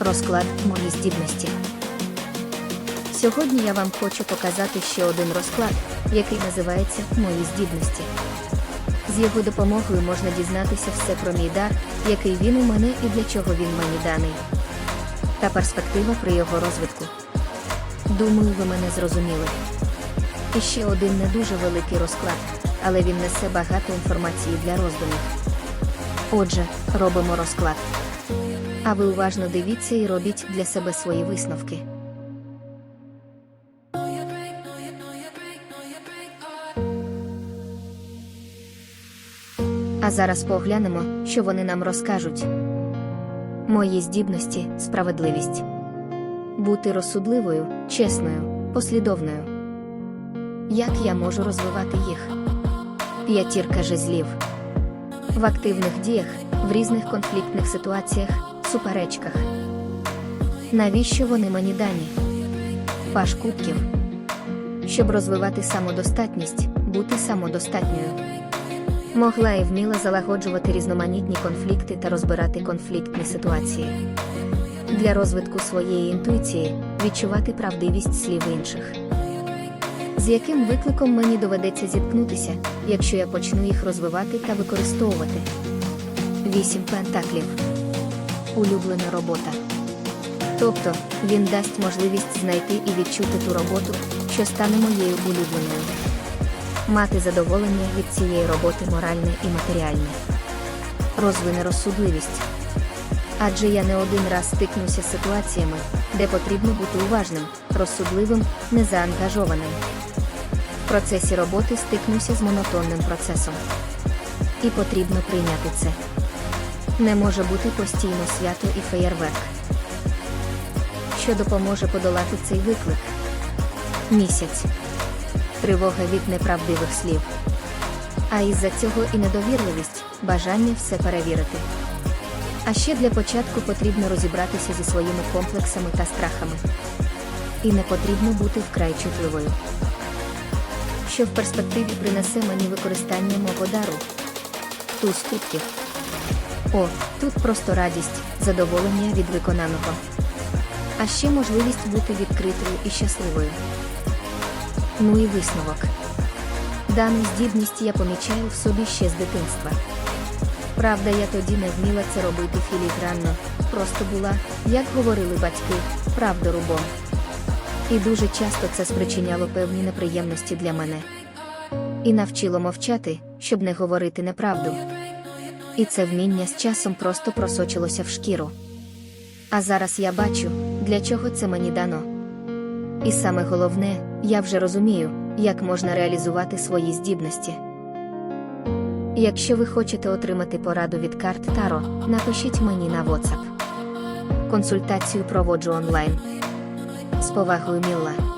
Розклад мої здібності. Сьогодні я вам хочу показати ще один розклад, який називається Мої здібності. З його допомогою можна дізнатися все про мій дар, який він у мене і для чого він мені даний. Та перспектива при його розвитку. Думаю, ви мене зрозуміли. І ще один не дуже великий розклад, але він несе багато інформації для роздумів. Отже, робимо розклад. А ви уважно дивіться і робіть для себе свої висновки. А зараз поглянемо, що вони нам розкажуть. Мої здібності справедливість. Бути розсудливою, чесною, послідовною. Як я можу розвивати їх? П'ятірка жезлів. В активних діях, в різних конфліктних ситуаціях, суперечках. Навіщо вони мені дані? Паш кубків. Щоб розвивати самодостатність, бути самодостатньою. Могла і вміла залагоджувати різноманітні конфлікти та розбирати конфліктні ситуації. Для розвитку своєї інтуїції відчувати правдивість слів інших. З яким викликом мені доведеться зіткнутися, якщо я почну їх розвивати та використовувати? Вісім пентаклів. Улюблена робота. Тобто, він дасть можливість знайти і відчути ту роботу, що стане моєю улюбленою. Мати задоволення від цієї роботи моральне і матеріальне. Розвине розсудливість. Адже я не один раз стикнуся з ситуаціями, де потрібно бути уважним, розсудливим, незаангажованим. В процесі роботи стикнуся з монотонним процесом. І потрібно прийняти це. Не може бути постійно свято і феєрверк. Що допоможе подолати цей виклик? Місяць. Тривога від неправдивих слів. А із-за цього і недовірливість, бажання все перевірити. А ще для початку потрібно розібратися зі своїми комплексами та страхами. І не потрібно бути вкрай чутливою. Що в перспективі принесе мені використання мого дару? Туз кубків. О, тут просто радість, задоволення від виконаного. А ще можливість бути відкритою і щасливою. Ну і висновок. Дану здібність я помічаю в собі ще з дитинства. Правда, я тоді не вміла це робити філігранно, просто була, як говорили батьки, правдорубом. І дуже часто це спричиняло певні неприємності для мене. І навчило мовчати, щоб не говорити неправду. І це вміння з часом просто просочилося в шкіру. А зараз я бачу, для чого це мені дано. І саме головне, я вже розумію, як можна реалізувати свої здібності. Якщо ви хочете отримати пораду від карт Таро, напишіть мені на WhatsApp. Консультацію проводжу онлайн. З повагою Мілла.